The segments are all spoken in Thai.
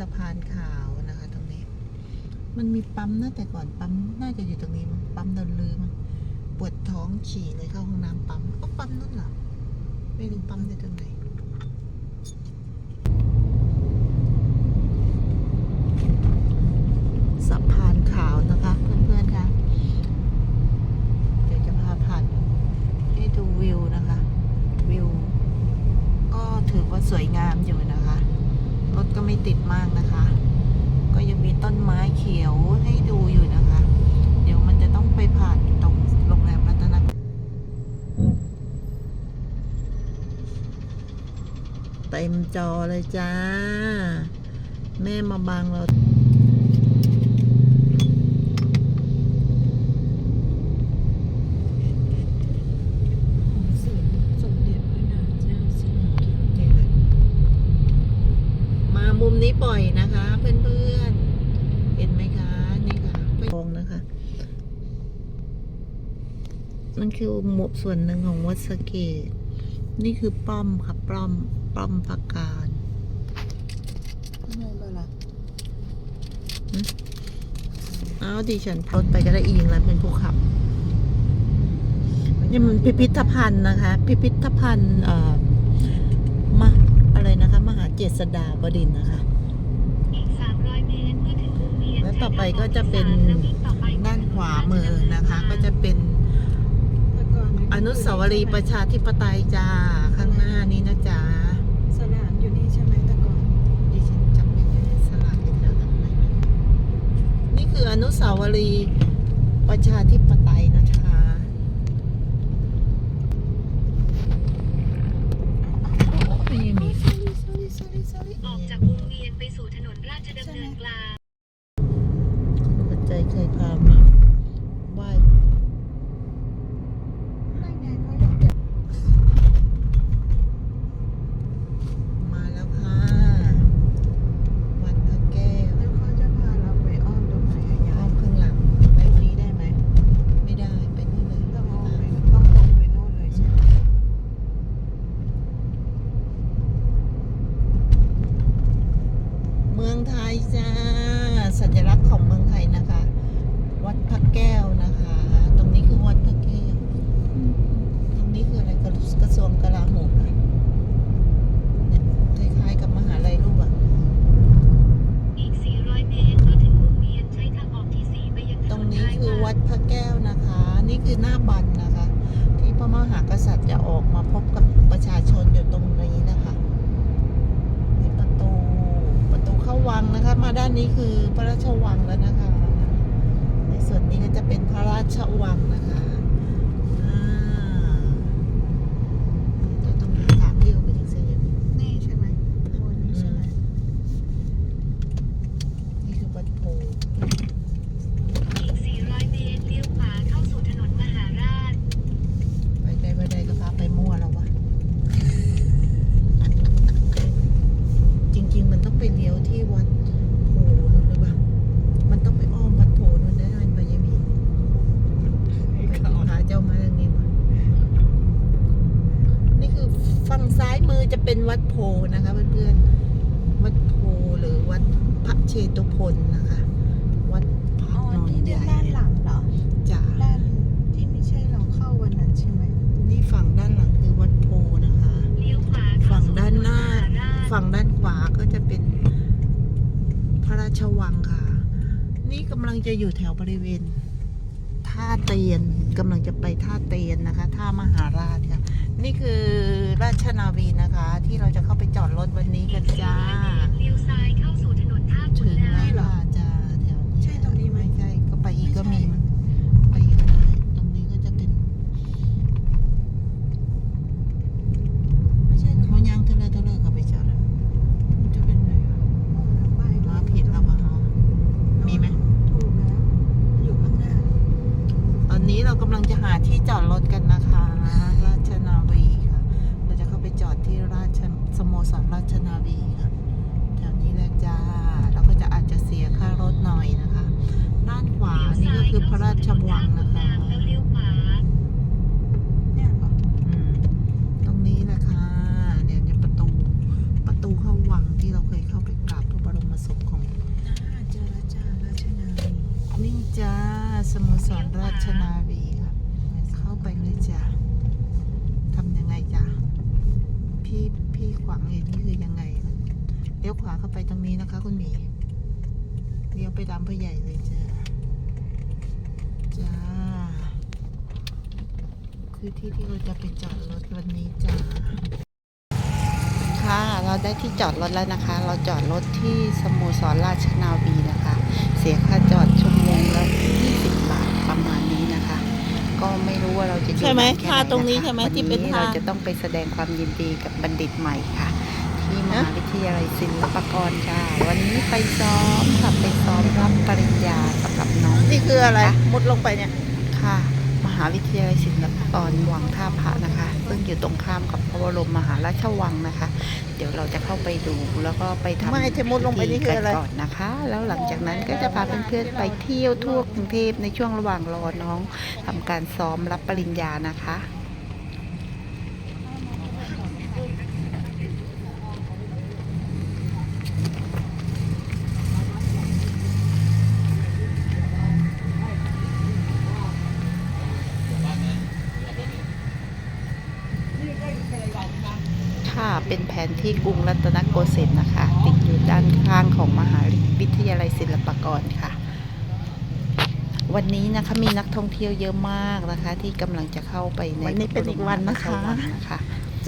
สะพานขาวนะคะ ตรงนี้ มันมีปั๊มนะแต่ก่อนปั๊มน่าจะอยู่ตรงนี้มั้งปั๊มดนลืมงปวดท้องฉี่เลยเข้าห้องน้ำปั๊มก็ปั๊มนั่นเหรอไม่รู้ปั๊มในตรงไหน สะพานขาวนะคะ เพื่อนๆค่ะ เดี๋ยวจะพาผ่านให้ดูวิวนะคะ วิว ก็ถือว่าสวยงามอยู่นะคะ รถก็ไม่ติดมากนะคะ ก็ยังมีต้นไม้เขียวให้ดูอยู่นะคะ เดี๋ยวมันจะต้องไปผ่านตรงโรงแรมรัตนโกเต็ม จอเลยจ้า แม่มาบังเรามเด็จพระนางเจ้าสิริกิติ์นี่เลยมามุมนี้บ่อยนะคะเพื่อนๆ เห็นไหมคะ นี่ค่ะมองนะคะ มันคือหมวส่วนหนึ่งของวัดสะเกต นี่คือป้อมค่ะป้อมป้อมพักการทำไมมาล่ะเอาดิฉันรถไปก็ได้อีกแล้วเป็นผู้ขับนี่มันพิพิธภัณฑ์นะคะ พิพิธภัณฑ์เอ่อมาอะไรนะคะ มหาเจษฎาบดินทร์นะคะอีก300เมตรเมื่อถึงวงเวียนแล้วต่อไปก็จะเป็นแล้ววิ่งต่อไปด้านขวามือนะคะ ก็จะเป็นแต่ก่อ นอนุสาวรีย์ประชาธิปไตยจ้าข้างหน้านี้นะจ๊ะสนามอยู่นี่ใช่ไหมแต่ก่อนดิฉันจำไม่ได้สลากเป็นแถวนั้นไหมนี่คืออนุสาวรีย์ประชาธิปไตยนะคะไม่มี sorry sorry sorry ออกจากวงเวียนไปสู่ถนนราชดำเนินกลางปัจจัยเคยพามา เชตุพนนะคะ วัดพระอ๋อนอนนี่ใหญ่ด้านหลังเหรอจ้าด้านที่ไม่ใช่เราเข้าวันนั้นใช่ไหมนี่ฝั่งด้านหลังคือวัดโพนะคะเลี้ยวขวาเข้าฝั่งสู่ถด้านนหนน้ามหาราชฝั่งด้านขวาก็จะเป็นพระราชวังค่ะ นี่กำลังจะอยู่แถวบริเวณท่าเตียนเกกำลังจะไปท่าเตียนนะคะท่ามหาราชค่ะนี่คือราชนาวีนะคะ ที่เราจะเข้าไปจอดรถวันนี้กันจ้า ขุถึ น ง นา แล้ว ง ล่ะจ้าแถวนี้ ใช่ตรงนี้ไหม ไม่ใช่ก็ไปอีกก็ ไม่ มี ใช่ มั้งไปอีกก็ได้ตรงนี้ก็จะเป็น ไม่ใช่ตรง เขายางเทเลอร์เทเลอร์เขาไปจอดมันจะเป็นไงอะ ไป มาผิดแล้วป่ะอ๋อมีไหม ถูกแล้วอยู่ข้างหน้า ตอนนี้เรากำลังจะหาที่จอดรถกันนะคะ ราชนาวีค่ะ เราจะเข้าไปจอดที่ราชสโมสรราชนาวีค่ะแถวนี้แหละจ้าเราก็จะอาจจะเสียค่ารถหน่อยนะคะ ด้านขวานี่ก็คือพระราชวังนะคะ แล้วเลี้ยวขวา เนี่ยเหรอ อืมตรงนี้แหละค่ะเนี่ยจะประตูประตูเข้าวังที่เราเคยเข้าไปกราบพระบรมศพของ อ่าเจอแล้วจ้าราชนาวี นี่จ้าสโมสรราชนาวีค่ะเข้าไปเลยจ้าทำยังไงจ้าพี่พี่ขวางเองนี่คือยังไงนะเลี้ยวขวาเข้าไปตรงนี้นะคะ คุณหมีเลี้ ยวไปตามพ่อใหญ่เลยจ้าจ้า คือที่ที่เราจะไปจอดรถวันนี้จ้า ค่ะเราได้ที่จอดรถแล้วนะคะ เราจอดรถที่สโมสรราชนาวีนะคะ เสียค่าจอดชั่วโมงละ20 บาทประมาณนี้นะคะ ก็ไม่รู้ว่าเราจะอยู่ใช่ไหมนนแค่ท่าตรงนี้ะคะใช่ไหมวัที่เป็นท่าเราจะต้องไปแสดงความยินดีกับบัณฑิตใหม่ค่ะ ที่มหาวิทยาลัยศิลปากรค่ะ วันนี้ไปซ้อมค่ะไปซ้อมรับปริญญาสำหรับน้องนี่คืออะไรค่ะมุดลงไปเนี่ย ค่ะ มหาวิทยาลัยศิลปากรวังท่าพระนะคะ ซึ่งอยู่ตรงข้ามกับพระบรมมหาราชวังนะคะ เดี๋ยวเราจะเข้าไปดูแล้วก็ไปทำไม่ที่มุดลงไปนี่คืออะไรพิธีกันก่อนนะคะ แล้วหลังจากนั้นก็จะพาเพื่อนๆไปเที่ยวทั่วกรุงเทพในช่วงระหว่างรอน้องทำการซ้อมรับปริญญานะคะค่ะ เป็นแผน ที่กรุงรัตนโกสินทร์นะคะ ติดอยู่ด้านข้างของมหาวิทยาลัยศิลปากรค่ะ วันนี้นะคะมีนักท่องเที่ยวเยอะมากนะคะ ที่กำลังจะเข้าไปในวันนี้เป็นอีกวันนะคะพรบรมราชวังนะคะ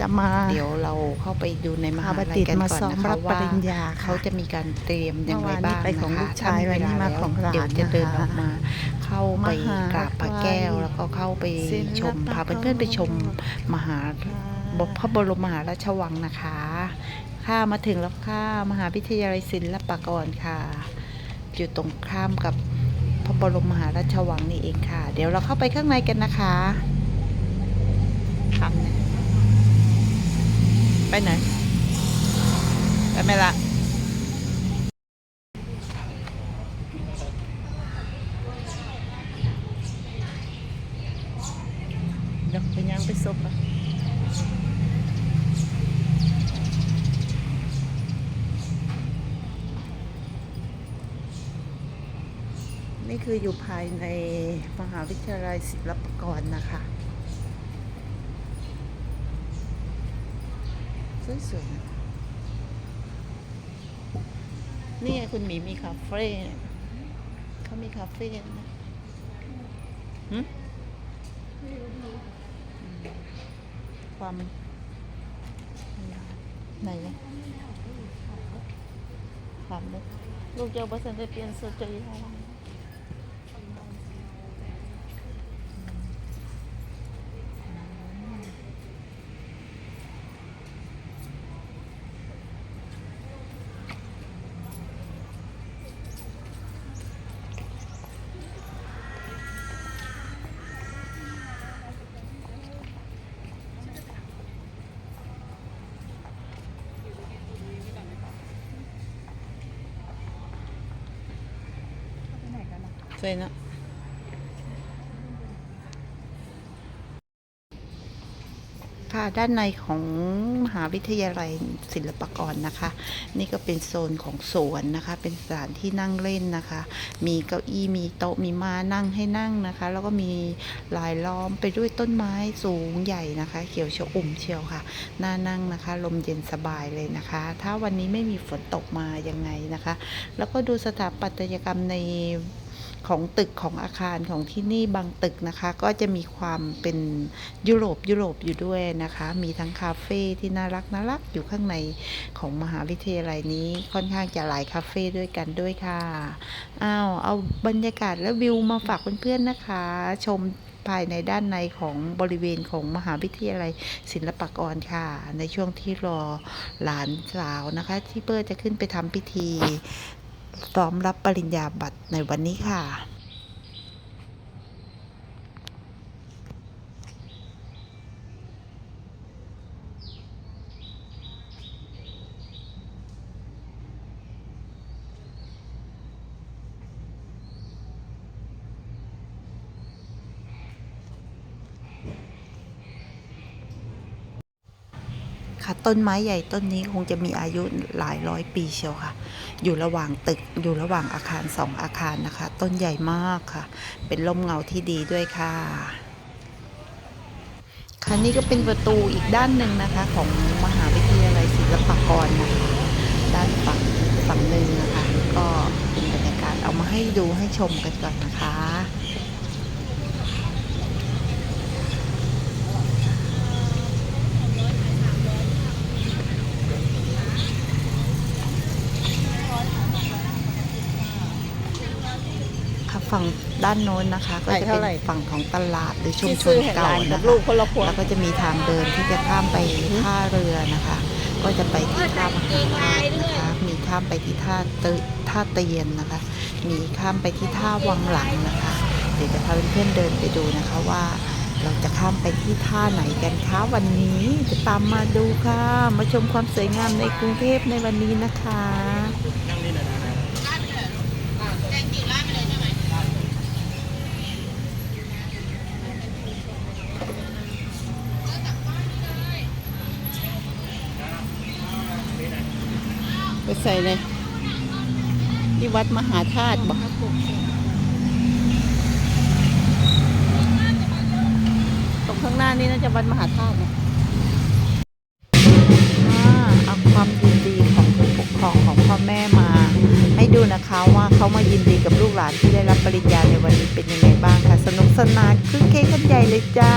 จะมาเดี๋ยวเราเข้าไปดูในมพาหาบัณลัฑิยตกันมาก่อนซ้อมนะคะรับปว่าริญญาเขาค่ะจะมีการเตรียมอย่างไรเมื่อวานนี้บ้างไปของนะคะลูกชายถ้วันนี้มาของหลานเดี๋ยวจะเดินนะคะออกมาเข้าไปมหากราบพระแก้วแล้วก็เข้าไปชมพาเพื่อนๆไปชมมหา บพระบรมมหาราชวังนะคะ ค่ะมาถึงแล้วค่ะ มหาวิทยาลัยศิลปากรค่ะ อยู่ตรงข้ามกับพระบรมมหาราชวังนี่เองค่ะ เดี๋ยวเราเข้าไปข้างในกันนะคะทำไปไหน ไปไหมละ เดี๋ยวไปย่างไปซบอะ นี่ คืออยู่ภายในมหาวิทยาลัยศิลปากรนะคะ สวยๆนะนี่คุณหมีมีคาเฟ่เขามีคาเฟ่นะหืความไหนความลึกลูกเจ้าบัสันได้เปลี่ยนสื้อใจให้ไสวยเนอะค่ะด้านในของมหาวิทยาลัยศิลปากรนะคะ นี่ก็เป็นโซนของสวนนะคะ เป็นสถานที่นั่งเล่นนะคะ มีเก้าอี้มีโต๊ะมีม้านั่งให้นั่งนะคะ แล้วก็มีลายล้อมไปด้วยต้นไม้สูงใหญ่นะคะ เขียวชอุ่มเชียวค่ะน่านั่งนะคะ ลมเย็นสบายเลยนะคะ ถ้าวันนี้ไม่มีฝนตกมายังไงนะคะ แล้วก็ดูสถาปัตยกรรมใน ของตึกของอาคารของที่นี่บางตึกนะคะ ก็จะมีความเป็นยุโรปยุโรปอยู่ด้วยนะคะ มีทั้งคาเฟ่ที่น่ารักน่ารักอยู่ข้างในของมหาวิทยาลัยนี้ค่อนข้างจะหลายคาเฟ่ด้วยกันด้วยค่ะอ้าวเอาบรรยากาศและวิวมาฝากเพื่อนๆนะคะ ชมภายในด้านในของบริเวณของมหาวิทยาลัยศิลปากรค่ะ ในช่วงที่รอหลานสาวนะคะ ที่เปิ้ลจะขึ้นไปทำพิธี ซ้อมรับปริญญาบัตรในวันนี้ค่ะค่ะต้นไม้ใหญ่ต้นนี้คงจะมีอายุหลายร้อยปีเชียวค่ะ อยู่ระหว่างตึกอยู่ระหว่างอาคารสองอาคารนะคะ ต้นใหญ่มากค่ะ เป็นร่มเงาที่ดีด้วยค่ะค่ะนี่ก็เป็นประตูอีกด้านหนึ่งนะคะ ของมหาวิทยาลัยศิลปากรนะคะด้านฝั่งฝั่งหนึ่งนะคะ ก็เป็นบรรยากาศเอามาให้ดูให้ชมกันก่อนนะคะค่ะฝั่ง ด้านโน้นนะคะ ก็จะขายเท่าไหร่เป็นฝั่งของตลาดหรือชุมที่ชซื้นอแห่งเก่าร้านกันะบคะลูกคนละพวงแล้วก็จะมีทางเดินที่จะข้ามไปท่าเรือนะคะ ก็จะไปที่ท่ามหาราชนะคะมีข้ามไปที่ท่าเตยท่าเตียนนะคะ มีข้ามไปที่ท่าวังหลังนะคะ เดี๋ยวจะพาเพื่อนๆเดินไปดูนะคะว่าเราจะข้ามไปที่ท่าไหนกันคะวันนี้จะตามมาดูค่ะ มาชมความสวยงามในกรุงเทพในวันนี้นะคะ ใส่เลยที่วัดมหาธาตุบอกตรงข้างหน้านี่น่าจะวัดมหาธาตุนะเอาความยินดีของผู้ปกครองของพ่อแม่มา ให้ดูนะคะว่าเขามายินดีกับลูกหลานที่ได้รับปริญญาในวันนี้เป็นยังไงบ้างค่ะ สนุกสนานคึกเค้กกันใหญ่เลยจ้า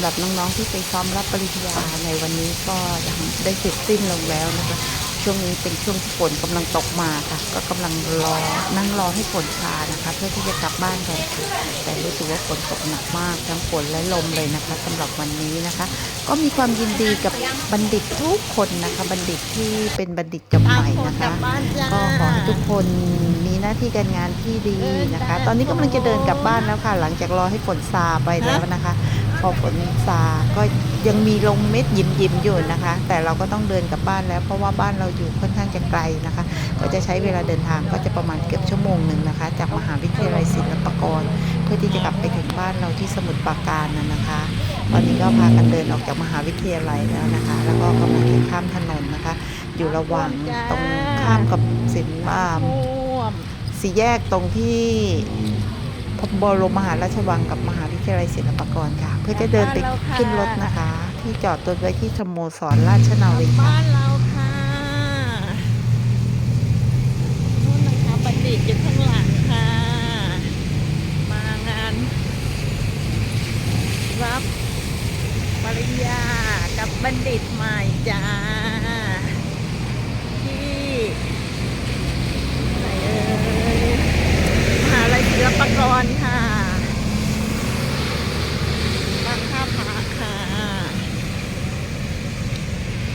ำหรับน้องๆที่ไปซ้อมรับปริญญาในวันนี้ก็ได้เสร็จสิ้นลงแล้วนะคะ ช่วงนี้เป็นช่วงที่ฝนกำลังตกมาค่ะ ก็กำลังรอนั่งรอให้ฝนชานะคะ เพื่อที่จะกลับบ้านกันค่ะแต่รู้สึกว่าฝนตกหนักมากทั้งฝนและลมเลยนะคะสำหรับวันนี้นะคะ ก็มีความยินดีกับบัณฑิตทุกคนนะคะ บัณฑิตที่เป็นบัณฑิตจบใหม่นะคะ ก็ขอให้ทุกคนมีหน้าที่การงานที่ดีนะคะ ตอนนี้กำลังจะเดินกลับบ้านแล้วค่ะ หลังจากรอให้ฝนซาไปแล้วนะคะ พอฝนซาก็ยังมีลงเม็ดยิมยิมอยู่นะคะ แต่เราก็ต้องเดินกลับบ้านแล้ว เพราะว่าบ้านเราอยู่ค่อนข้างจะไกลนะคะ ก็จะใช้เวลาเดินทางก็จะประมาณเกือบชั่วโมงหนึ่งนะคะ จากมหาวิทยาลัยศิลปากร เพื่อที่จะกลับไปถึงบ้านเราที่สมุทรปราการน่ะนะคะ ตอนนี้ก็พากันเดินออกจากมหาวิทยาลัยแล้วนะคะ แล้วก็กำลังจะข้ามถนนนะคะ อยู่ระหว่างตรงข้ามกับสินอ่าสี่แยกตรงที่พบรมมหาราชวังกับมหา ทยาลัยศิลปากรค่ะ เพื่อจะเดินไปขึ้นรถนะคะ ที่จอดรถไว้ที่สโมสรราชนาวีค่ะบ้านเราค่ะนู่นนะคะบัณฑิตอยู่ข้างหลังค่ะ มางาน รับปริญญากับบัณฑิตใหม่จ้าที่ไหนเอ่ยมหาลัยศิลปากรค่ะบางท่าพระค่ะ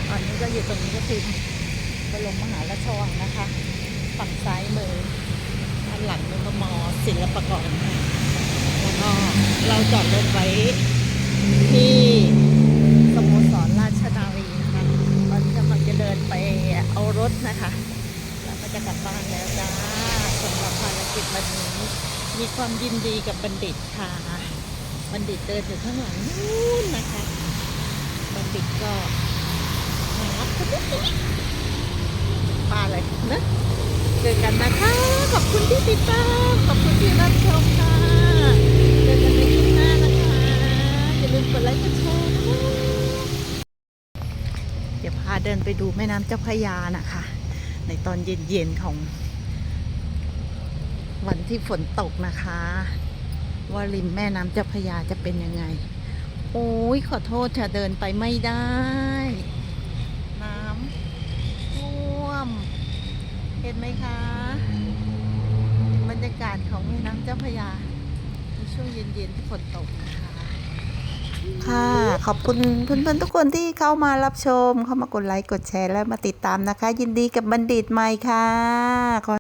ตอ นนี้ก็อยู่ตรงนี้ก็คือบรมมหาราชวังนะคะ ฝั่งซ้ายมือด้านหลังนึงก็มอศิลปากรแล้วก็เราจอดรถไว้ที่สโมสรราชนาวีนะคะตอนนี้กำลังจะเดินไปเอารถนะคะแล้วก็จะกลับบ้านแล้วจ้าสำหรับภารกิจวันนี้มีความยินดีกับบัณฑิตค่ะ บัณฑิตเดินอยู่ข้างหลังนู้นนะคะ บัณฑิตก็ ปลาอะไรนะเจอกันนะคะ ขอบคุณที่ติดตามขอบคุณที่รับชมค่ะเจอกันในคลิปหน้านะคะอย่าลืมกดไลค์กดแชร์นะคะเดี๋ยวพาเดินไปดูแม่น้ำเจ้าพระยานะคะ ในตอนเย็นๆของวันที่ฝนตกนะคะ ว่าริมแม่น้ำเจ้าพระยาจะเป็นยังไง โอ้ยขอโทษค่ะเดินไปไม่ได้ น้ำท่วม เห็นไหมคะ บรรยากาศของแม่น้ำเจ้าพระยาในช่วงเย็นๆที่ฝนตกนะคะ ค่ะ ขอบคุณเพื่อนๆทุกคนที่เข้ามารับชม เข้ามากดไลค์ กดแชร์และมาติดตามนะคะ ยินดีกับบัณฑิตใหม่ค่ะ